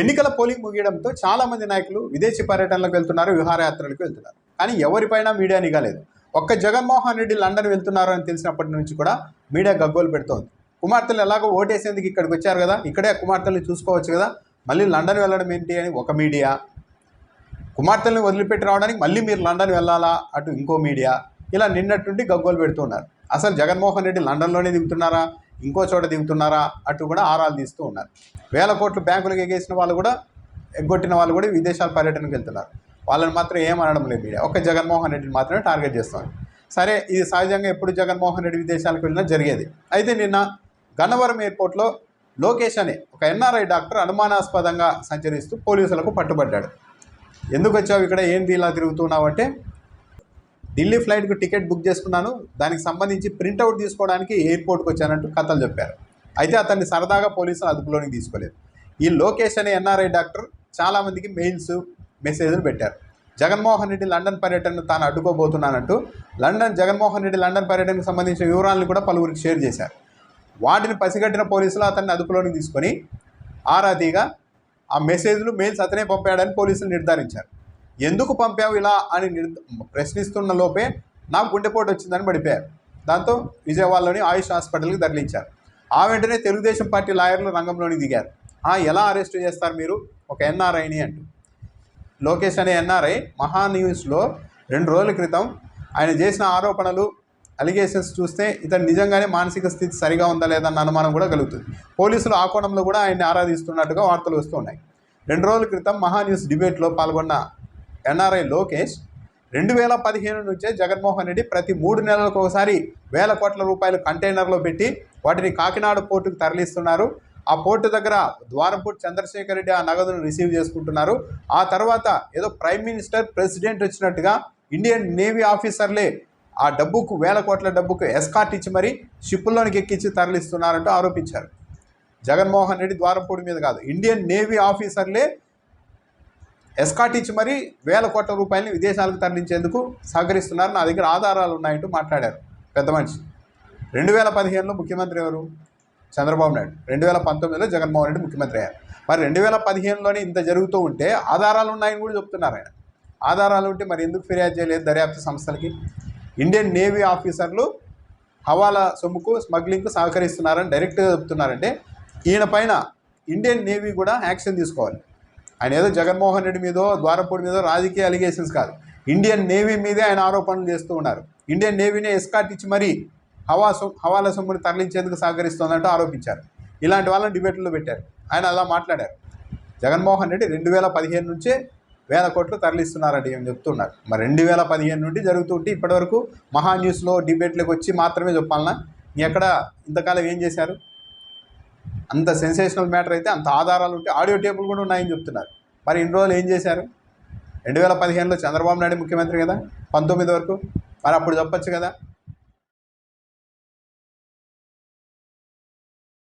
ఎన్నికల పోలింగ్ ముగియడంతో చాలా మంది నాయకులు విదేశీ పర్యటనలకు వెళ్తున్నారు విహారయాత్రలకు వెళ్తున్నారు. కానీ ఎవరిపైనా మీడియా నిఘాలేదు ఒక్క జగన్మోహన్ రెడ్డి లండన్ వెళ్తున్నారు అని తెలిసినప్పటి నుంచి కూడా మీడియా గగ్గోలు పెడుతోంది. కుమార్తెలు ఎలాగో ఓటేసేందుకు ఇక్కడికి వచ్చారు కదా ఇక్కడే కుమార్తెల్ని చూసుకోవచ్చు కదా మళ్ళీ లండన్ వెళ్ళడం ఏంటి అని ఒక మీడియా. కుమార్తెల్ని వదిలిపెట్టి రావడానికి మళ్ళీ మీరు లండన్ వెళ్ళాలా? అటు ఇంకో మీడియా. ఇలా నిన్నట్టుండి గగ్గోలు పెడుతున్నారు. అసలు జగన్మోహన్ రెడ్డి లండన్లోనే దిగుతున్నారా? ఇంకో చోట దిగుతున్నారా అటు కూడా ఆరాలు తీస్తూ ఉన్నారు. వేల కోట్లు బ్యాంకులకు ఎగేసిన వాళ్ళు కూడా ఎగ్గొట్టిన వాళ్ళు కూడా విదేశాల పర్యటనకు వెళ్తున్నారు. వాళ్ళని మాత్రం ఏమనడం లేదు మీడియా. ఒక జగన్మోహన్ రెడ్డిని మాత్రమే టార్గెట్ చేస్తుంది సరే ఇది సహజంగా ఎప్పుడు జగన్మోహన్ రెడ్డి విదేశాలకు వెళ్ళినా జరిగేది. అయితే నిన్న గన్నవరం ఎయిర్పోర్ట్లో లోకేష్ అనే ఒక ఎన్ఆర్ఐ డాక్టర్ అనుమానాస్పదంగా సంచరిస్తూ పోలీసులకు పట్టుబడ్డాడు. ఎందుకు వచ్చావు ఇక్కడ? ఏంది ఇలా తిరుగుతున్నావు అంటే ఢిల్లీ ఫ్లైట్కు టికెట్ బుక్ చేసుకున్నాను. దానికి సంబంధించి ప్రింట్అవుట్ తీసుకోవడానికి ఎయిర్పోర్ట్కి వచ్చానంటూ కథలు చెప్పారు. అయితే అతన్ని సరదాగా పోలీసులు అదుపులోనికి తీసుకోలేదు. ఈ లోకేష్ అనే ఎన్ఆర్ఐ డాక్టర్ చాలామందికి మెయిల్స్ మెసేజ్లు పెట్టారు. జగన్మోహన్ రెడ్డి లండన్ పర్యటనను తాను అడ్డుకోబోతున్నానంటూ లండన్ జగన్మోహన్ రెడ్డి లండన్ పర్యటనకు సంబంధించిన వివరాలను కూడా పలువురికి షేర్ చేశారు. వాటిని పసిగట్టిన పోలీసులు అతన్ని అదుపులోనికి తీసుకొని ఆరాతీగా ఆ మెసేజ్లు మెయిల్స్ అతనే పంపాడని పోలీసులు నిర్ధారించారు. ఎందుకు పంపావు ఇలా అని ప్రశ్నిస్తున్న లోపే నాకు గుండెపోటు వచ్చిందని పడిపోయారు. దాంతో విజయవాడలోని ఆయుష్ హాస్పిటల్కి తరలించారు. ఆ వెంటనే తెలుగుదేశం పార్టీ లాయర్లు రంగంలోకి దిగారు. "ఆ, ఎలా అరెస్ట్ చేస్తారు మీరు? ఒక ఎన్ఆర్ఐని అంటూ. లోకేష్ అనే ఎన్ఆర్ఐ మహా న్యూస్లో రెండు రోజుల క్రితం ఆయన చేసిన ఆరోపణలు అలిగేషన్స్ చూస్తే ఇతను నిజంగానే మానసిక స్థితి సరిగా ఉందా లేదన్న అనుమానం కూడా కలుగుతుంది. పోలీసులు ఆ కోణంలో కూడా ఆయన్ని ఆరాధిస్తున్నట్టుగా వార్తలు వస్తున్నాయి రెండు రోజుల క్రితం మహా న్యూస్ డిబేట్లో పాల్గొన్న ఎన్ఆర్ఐ లోకేష్ రెండు వేల పదిహేను నుంచే జగన్మోహన్ రెడ్డి ప్రతి మూడు నెలలకు ఒకసారి వేల కోట్ల రూపాయలు కంటైనర్లో పెట్టి వాటిని కాకినాడ పోర్టుకు తరలిస్తున్నారు. ఆ పోర్టు దగ్గర ద్వారపూర్ చంద్రశేఖర్ రెడ్డి ఆ నగదును రిసీవ్ చేసుకుంటున్నారు. ఆ తర్వాత ఏదో ప్రైమ్ మినిస్టర్ ప్రెసిడెంట్ వచ్చినట్టుగా ఇండియన్ నేవీ ఆఫీసర్లే ఆ డబ్బుకు వేల కోట్ల డబ్బుకు ఎస్కాట్ ఇచ్చి మరీ షిప్పుల్లోనికి ఎక్కించి తరలిస్తున్నారంటూ ఆరోపించారు. జగన్మోహన్ రెడ్డి ద్వారంపూడి మీద కాదు ఇండియన్ నేవీ ఆఫీసర్లే ఎస్కాట్ ఇచ్చి మరీ వేల కోట్ల రూపాయలని విదేశాలకు తరలించేందుకు సహకరిస్తున్నారు. నా దగ్గర ఆధారాలు ఉన్నాయంటూ మాట్లాడారు. పెద్ద మనిషి. రెండు వేల పదిహేనులో ముఖ్యమంత్రి ఎవరు? చంద్రబాబు నాయుడు. రెండు వేల పంతొమ్మిదిలో జగన్మోహన్ రెడ్డి ముఖ్యమంత్రి అయ్యారు. మరి రెండు వేల పదిహేనులోనే ఇంత జరుగుతూ ఉంటే ఆధారాలు ఉన్నాయని కూడా చెప్తున్నారు ఆయన. ఆధారాలు ఉంటే మరి ఎందుకు ఫిర్యాదు చేయలేదు దర్యాప్తు సంస్థలకి? ఇండియన్ నేవీ ఆఫీసర్లు హవాలా సొమ్ముకు స్మగ్లింగ్కు సహకరిస్తున్నారని డైరెక్ట్గా చెప్తున్నారంటే ఈయన పైన ఇండియన్ నేవీ కూడా యాక్షన్ తీసుకోవాలి. ఆయన ఏదో జగన్మోహన్ రెడ్డి మీదో ద్వారపూడి మీదో రాజకీయ అలిగేషన్స్ కాదు. ఇండియన్ నేవీ మీదే ఆయన ఆరోపణలు చేస్తూ ఉన్నారు. ఇండియన్ నేవీనే ఎస్కాట్ ఇచ్చి మరీ హవా సొ హవాలా సొమ్ముని తరలించేందుకు సహకరిస్తోందంటూ ఆరోపించారు. ఇలాంటి వాళ్ళని డిబేట్లో పెట్టారు. ఆయన అలా మాట్లాడారు. జగన్మోహన్ రెడ్డి రెండు వేల పదిహేను నుంచే వేల కోట్లు తరలిస్తున్నారని ఏం చెప్తున్నారు. మరి రెండు వేల పదిహేను నుండి జరుగుతుంటే ఇప్పటివరకు మహా న్యూస్లో డిబేట్లకు వచ్చి మాత్రమే చెప్పాలన్నా ఎక్కడ ఇంతకాలం ఏం చేశారు? అంత సెన్సేషనల్ మ్యాటర్ అయితే అంత ఆధారాలు ఉంటే ఆడియో టేపులు కూడా ఉన్నాయని చెప్తున్నారు. మరి ఇన్ని రోజులు ఏం చేశారు? రెండు వేల పదిహేనులో చంద్రబాబు నాయుడు ముఖ్యమంత్రి కదా పంతొమ్మిది వరకు. మరి అప్పుడు చెప్పచ్చు కదా.